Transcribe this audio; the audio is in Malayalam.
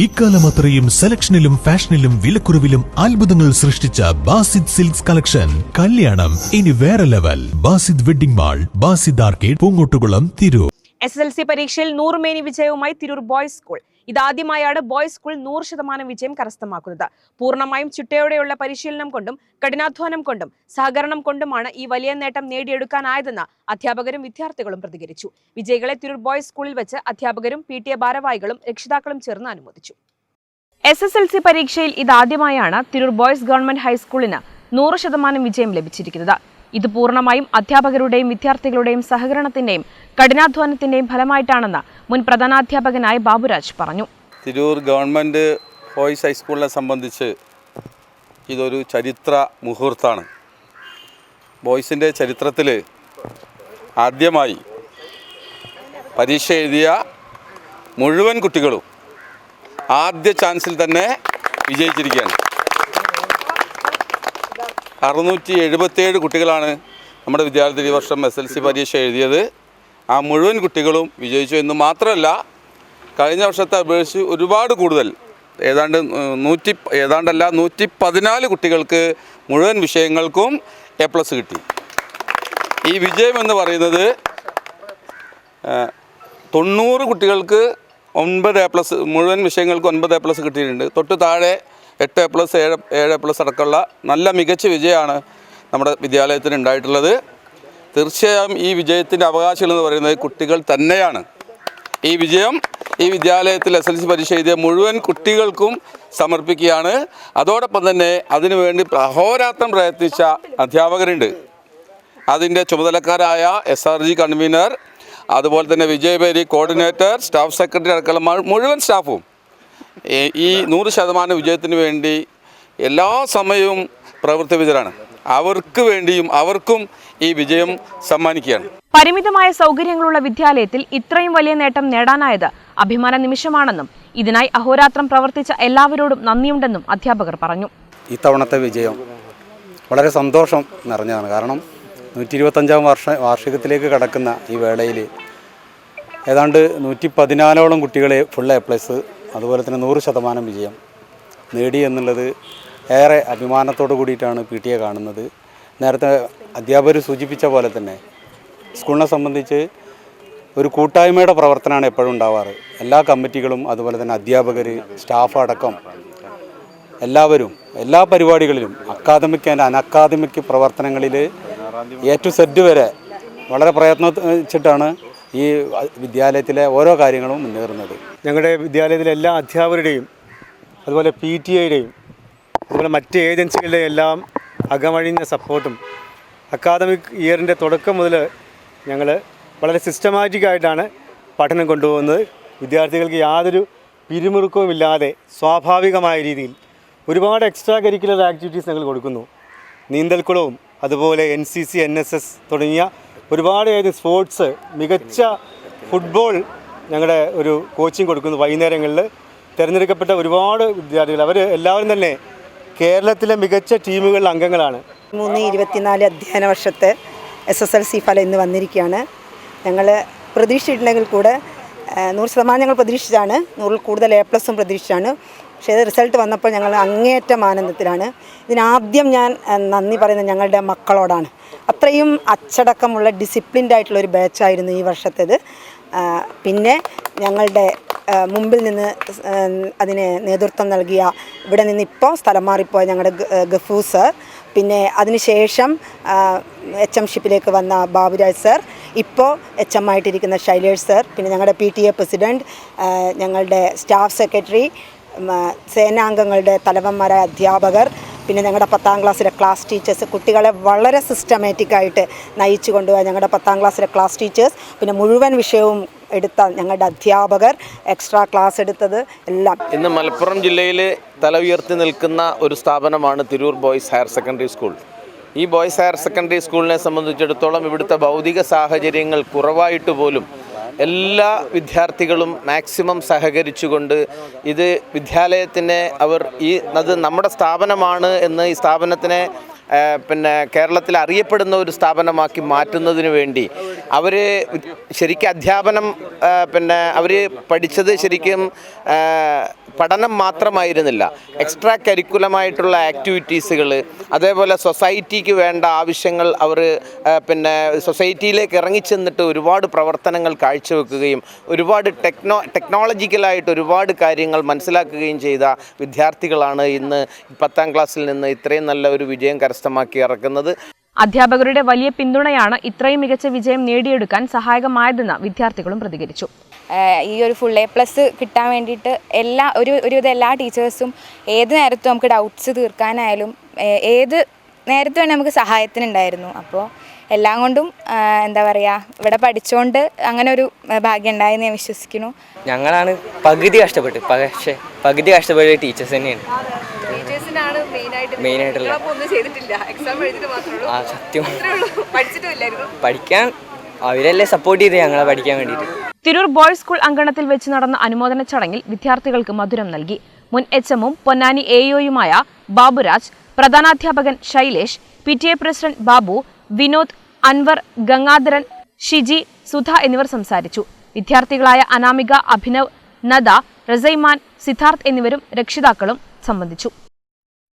ഈ കാലം അത്രയും സെലക്ഷനിലും ഫാഷനിലും വിലക്കുറവിലും അത്ഭുതങ്ങൾ സൃഷ്ടിച്ച ബാസിദ് സിൽക്സ് കളക്ഷൻ. കല്യാണം ഇനി വേറെ level. Basid wedding mall Basid arcade Poongottukulam Tirur. S S L C പരീക്ഷയിൽ നൂറുമേനി വിജയവുമായി തിരൂർ ബോയ്സ് സ്കൂൾ. ഇതാദ്യമായാണ് ബോയ്സ് സ്കൂൾ നൂറ് ശതമാനം വിജയം കരസ്ഥമാക്കുന്നത്. പൂർണമായും ചിട്ടയോടെയുള്ള പരിശീലനം കൊണ്ടും കഠിനാധ്വാനം കൊണ്ടും സഹകരണം കൊണ്ടുമാണ് ഈ വലിയ നേട്ടം നേടിയെടുക്കാനായതെന്ന് അധ്യാപകരും വിദ്യാർത്ഥികളും പ്രതികരിച്ചു. വിജയികളെ തിരൂർ ബോയ്സ് സ്കൂളിൽ വെച്ച് അധ്യാപകരും പി ടി എ ഭാരവാഹികളും രക്ഷിതാക്കളും ചേർന്ന് അനുമോദിച്ചു. എസ് എസ് എൽ സി പരീക്ഷയിൽ ഇതാദ്യമായാണ് തിരൂർ ബോയ്സ് ഗവൺമെന്റ് ഹൈസ്കൂളിന് നൂറ് ശതമാനം വിജയം ലഭിച്ചിരിക്കുന്നത്. ഇത് പൂർണമായും അധ്യാപകരുടെയും വിദ്യാർത്ഥികളുടെയും സഹകരണത്തിന്റെയും കഠിനാധ്വാനത്തിന്റെയും ഫലമായിട്ടാണെന്ന് മുൻ പ്രധാനാധ്യാപകനായ ബാബുരാജ് പറഞ്ഞു. തിരൂർ ഗവൺമെന്റ് ബോയ്സ് ഹൈസ്കൂളിനെ സംബന്ധിച്ച് ഇതൊരു ചരിത്ര മുഹൂർത്താണ് ബോയ്സിന്റെ ചരിത്രത്തിൽ ആദ്യമായി പരീക്ഷ എഴുതിയ മുഴുവൻ കുട്ടികളും ആദ്യ ചാൻസിൽ തന്നെ വിജയിച്ചിരിക്കുകയാണ്. അറുന്നൂറ്റി എഴുപത്തേഴ് കുട്ടികളാണ് നമ്മുടെ വിദ്യാർത്ഥി വർഷം എസ് എൽ സി പരീക്ഷ എഴുതിയത്. ആ മുഴുവൻ കുട്ടികളും വിജയിച്ചു എന്ന് മാത്രമല്ല കഴിഞ്ഞ വർഷത്തെ അപേക്ഷിച്ച് ഒരുപാട് കൂടുതൽ. ഏതാണ്ട് നൂറ്റി ഏതാണ്ടല്ല നൂറ്റി പതിനാല് കുട്ടികൾക്ക് മുഴുവൻ വിഷയങ്ങൾക്കും എ പ്ലസ് കിട്ടി. ഈ വിജയം എന്ന് പറയുന്നത് തൊണ്ണൂറ് കുട്ടികൾക്ക് ഒൻപത് എ പ്ലസ് മുഴുവൻ വിഷയങ്ങൾക്ക് ഒൻപത് എ പ്ലസ് കിട്ടിയിട്ടുണ്ട്. തൊട്ട് താഴെ എട്ട് പ്ലസ് ഏഴ് ഏഴ് പ്ലസ് അടക്കമുള്ള നല്ല മികച്ച വിജയമാണ് നമ്മുടെ വിദ്യാലയത്തിന് ഉണ്ടായിട്ടുള്ളത്. തീർച്ചയായും ഈ വിജയത്തിന്റെ അവകാശികൾ എന്ന് പറയുന്നത് കുട്ടികൾ തന്നെയാണ്. ഈ വിജയം ഈ വിദ്യാലയത്തിൽ എസ് എൽ സി പരീക്ഷ എഴുതിയ മുഴുവൻ കുട്ടികൾക്കും സമർപ്പിക്കുകയാണ്. അതോടൊപ്പം തന്നെ അതിനുവേണ്ടി അഹോരാത്രം പ്രയത്നിച്ച അധ്യാപകരുണ്ട്. അതിന്റെ ചുമതലക്കാരായ എസ് ആർ ജി കൺവീനർ അതുപോലെ തന്നെ വിജയപേരി കോർഡിനേറ്റർ സ്റ്റാഫ് സെക്രട്ടറി അടക്കമുള്ള മുഴുവൻ സ്റ്റാഫും ഈ- നൂറ് ശതമാനം വിജയത്തിന് വേണ്ടി എല്ലാ സമയവും പ്രവർത്തിവിതരാണ് അവർക്ക് വേണ്ടിയും അവർക്കും ഈ വിജയം സമ്മാനിക്കുകയാണ്. പരിമിതമായ സൗകര്യങ്ങളുള്ള വിദ്യാലയത്തിൽ ഇത്രയും വലിയ നേട്ടം നേടാനായത് അഭിമാന നിമിഷമാണെന്നും ഇതിനായി അഹോരാത്രം പ്രവർത്തിച്ച എല്ലാവരോടും നന്ദിയുണ്ടെന്നും അധ്യാപകർ പറഞ്ഞു. ഇത്തവണത്തെ വിജയം വളരെ സന്തോഷം നിറഞ്ഞതാണ്. കാരണം നൂറ്റി ഇരുപത്തഞ്ചാം വർഷ വാർഷികത്തിലേക്ക് കടക്കുന്ന ഈ വേളയിൽ ഏതാണ്ട് നൂറ്റി പതിനാലോളം കുട്ടികളെ ഫുൾ എ പ്ലസ് അതുപോലെ തന്നെ നൂറ് ശതമാനം വിജയം നേടി എന്നുള്ളത് ഏറെ അഭിമാനത്തോടു കൂടിയിട്ടാണ് പി ടി എ കാണുന്നത്. നേരത്തെ അധ്യാപകർ സൂചിപ്പിച്ച പോലെ തന്നെ സ്കൂളിനെ സംബന്ധിച്ച് ഒരു കൂട്ടായ്മയുടെ പ്രവർത്തനമാണ് എപ്പോഴും ഉണ്ടാവാറ്. എല്ലാ കമ്മിറ്റികളും അതുപോലെ തന്നെ അധ്യാപകർ സ്റ്റാഫ് അടക്കം എല്ലാവരും എല്ലാ പരിപാടികളിലും അക്കാദമിക് ആൻഡ് അനക്കാദമിക് പ്രവർത്തനങ്ങളിൽ എ ടു സെഡ് വരെ വളരെ പ്രയത്നിച്ചിട്ടാണ് ഈ വിദ്യാലയത്തിലെ ഓരോ കാര്യങ്ങളും മുന്നേറുന്നത്. ഞങ്ങളുടെ വിദ്യാലയത്തിലെ എല്ലാ അധ്യാപകരുടെയും അതുപോലെ പി ടി ഐയുടെയും അതുപോലെ മറ്റ് ഏജൻസികളുടെയും എല്ലാം അകമഴിഞ്ഞ സപ്പോർട്ടും അക്കാദമിക് ഇയറിന്റെ തുടക്കം മുതൽ ഞങ്ങൾ വളരെ സിസ്റ്റമാറ്റിക്കായിട്ടാണ് പഠനം കൊണ്ടുപോകുന്നത്. വിദ്യാർത്ഥികൾക്ക് യാതൊരു പിരിമുറുക്കവും ഇല്ലാതെ സ്വാഭാവികമായ രീതിയിൽ ഒരുപാട് എക്സ്ട്രാ കരിക്കുലർ ആക്ടിവിറ്റീസ് ഞങ്ങൾ കൊടുക്കുന്നു. നീന്തൽക്കുളവും അതുപോലെ N C C N S S തുടങ്ങിയ ഒരുപാട് സ്പോർട്സ് മികച്ച ഫുട്ബോൾ ഞങ്ങളുടെ ഒരു കോച്ചിങ് കൊടുക്കുന്നു വൈകുന്നേരങ്ങളിൽ. തിരഞ്ഞെടുക്കപ്പെട്ട ഒരുപാട് വിദ്യാർത്ഥികൾ അവർ എല്ലാവരും തന്നെ കേരളത്തിലെ മികച്ച ടീമുകളിലെ അംഗങ്ങളാണ്. മൂന്ന് ഇരുപത്തിനാല് അധ്യയന വർഷത്തെ എസ് എസ് എൽ സി ഫലം ഇന്ന് വന്നിരിക്കുകയാണ്. ഞങ്ങൾ പ്രതീക്ഷിച്ചിട്ടുണ്ടെങ്കിൽ കൂടെ നൂറ് ശതമാനം ഞങ്ങൾ പ്രതീക്ഷിച്ചാണ് നൂറിൽ കൂടുതൽ എ പ്ലസും പ്രതീക്ഷിച്ചാണ്. പക്ഷേ റിസൾട്ട് വന്നപ്പോൾ ഞങ്ങൾ അങ്ങേയറ്റം ആനന്ദത്തിലാണ്. ഇതിനാദ്യം ഞാൻ നന്ദി പറയുന്നത് ഞങ്ങളുടെ മക്കളോടാണ്. അത്രയും അച്ചടക്കമുള്ള ഡിസിപ്ലിൻഡ് ആയിട്ടുള്ള ഒരു ബാച്ചായിരുന്നു ഈ വർഷത്തേത്. പിന്നെ ഞങ്ങളുടെ മുമ്പിൽ നിന്ന് അതിനെ നേതൃത്വം നൽകിയ ഇവിടെ നിന്ന് ഇപ്പോൾ സ്ഥലം മാറിപ്പോയ ഞങ്ങളുടെ ഗ- ഗഫൂ സർ. പിന്നെ അതിനുശേഷം എച്ച് എം ഷിപ്പിലേക്ക് വന്ന ബാബുരാജ് സർ. ഇപ്പോൾ എച്ച് എം ആയിട്ടിരിക്കുന്ന ശൈലേഷ് സർ. പിന്നെ ഞങ്ങളുടെ പി ടി എ പ്രസിഡന്റ് ഞങ്ങളുടെ സ്റ്റാഫ് സെക്രട്ടറി സേനാംഗങ്ങളുടെ തലവന്മാരായ അധ്യാപകർ പിന്നെ ഞങ്ങളുടെ പത്താം ക്ലാസ്സിലെ ക്ലാസ് ടീച്ചേഴ്സ് കുട്ടികളെ വളരെ സിസ്റ്റമാറ്റിക്കായിട്ട് നയിച്ചു കൊണ്ടുപോയ ഞങ്ങളുടെ പത്താം ക്ലാസ്സിലെ ക്ലാസ് ടീച്ചേഴ്സ് പിന്നെ മുഴുവൻ വിഷയവും എടുത്ത ഞങ്ങളുടെ അധ്യാപകർ എക്സ്ട്രാ ക്ലാസ് എടുത്തത് എല്ലാം. ഇന്ന് മലപ്പുറം ജില്ലയിൽ തല ഉയർത്തി നിൽക്കുന്ന ഒരു സ്ഥാപനമാണ് Tirur boys higher secondary school. ഈ ബോയ്സ് ഹയർ സെക്കൻഡറി സ്കൂളിനെ സംബന്ധിച്ചിടത്തോളം ഇവിടുത്തെ ഭൗതിക സാഹചര്യങ്ങൾ കുറവായിട്ട് പോലും എല്ലാ വിദ്യാർത്ഥികളും മാക്സിമം സഹകരിച്ചുകൊണ്ട് ഇത് വിദ്യാലയത്തിനെ അവർ ഈ അത് നമ്മുടെ സ്ഥാപനമാണ് എന്ന് ഈ സ്ഥാപനത്തിനെ പിന്നെ കേരളത്തിൽ അറിയപ്പെടുന്ന ഒരു സ്ഥാപനമാക്കി മാറ്റുന്നതിന് വേണ്ടി അവർ ശരിക്കും അധ്യാപനം പിന്നെ അവർ പഠിച്ചത് ശരിക്കും പഠനം മാത്രമായിരുന്നില്ല. എക്സ്ട്രാ കരിക്കുലമായിട്ടുള്ള ആക്ടിവിറ്റീസുകൾ അതേപോലെ സൊസൈറ്റിക്ക് വേണ്ട ആവശ്യങ്ങൾ അവർ പിന്നെ സൊസൈറ്റിയിലേക്ക് ഇറങ്ങിച്ചെന്നിട്ട് ഒരുപാട് പ്രവർത്തനങ്ങൾ കാഴ്ചവെക്കുകയും ഒരുപാട് ടെക്നോ ടെക്നോളജിക്കലായിട്ട് ഒരുപാട് കാര്യങ്ങൾ മനസ്സിലാക്കുകയും ചെയ്ത വിദ്യാർത്ഥികളാണ് ഇന്ന് പത്താം ക്ലാസ്സിൽ നിന്ന് ഇത്രയും നല്ല ഒരു വിജയം കരസ്ഥമാക്കി ഇറക്കുന്നത്. അധ്യാപകരുടെ വലിയ പിന്തുണയാണ് ഇത്രയും മികച്ച വിജയം നേടിയെടുക്കാൻ സഹായകമായതെന്ന് വിദ്യാർത്ഥികളും പ്രതികരിച്ചു. ഈ ഒരു ഫുൾ എ പ്ലസ് കിട്ടാൻ വേണ്ടിയിട്ട് എല്ലാ ഒരു ഒരുവിധം എല്ലാ ടീച്ചേഴ്സും ഏത് നേരത്തും നമുക്ക് ഡൗട്ട്സ് തീർക്കാനായാലും ഏത് നേരത്തെ വേണേൽ നമുക്ക് സഹായത്തിനുണ്ടായിരുന്നു. അപ്പോൾ എല്ലാം കൊണ്ടും എന്താ പറയുക ഇവിടെ പഠിച്ചുകൊണ്ട് അങ്ങനെ ഒരു ഭാഗ്യം ഉണ്ടായെന്ന് ഞാൻ വിശ്വസിക്കുന്നു. ഞങ്ങളാണ് പകുതി കഷ്ടപ്പെട്ട് പക്ഷേ പകുതി കഷ്ടപ്പെട്ട ടീച്ചേഴ്സ് തന്നെയാണ്. മെയിനായിട്ടുള്ള ആ സത്യം. പഠിച്ചിട്ടില്ലായിരുന്നു പഠിക്കാൻ അവരല്ലേ സപ്പോർട്ട് ചെയ്ത് ഞങ്ങളെ പഠിക്കാൻ വേണ്ടിയിട്ട്. തിരൂർ ബോയ്സ് സ്കൂൾ അങ്കണത്തിൽ വെച്ച് നടന്ന അനുമോദന ചടങ്ങിൽ വിദ്യാർത്ഥികൾക്ക് മധുരം നൽകി. മുൻ എച്ച് എമ്മും പൊന്നാനി എയുമായ Baburaj പ്രധാനാധ്യാപകൻ Shailesh P T A president Babu Vinod Anvar Gangadharan Shiji Sudha എന്നിവർ സംസാരിച്ചു. വിദ്യാർത്ഥികളായ അനാമിക അഭിനവ് നദ റസൈമാൻ സിദ്ധാർത്ഥ് എന്നിവരും രക്ഷിതാക്കളും സംബന്ധിച്ചു.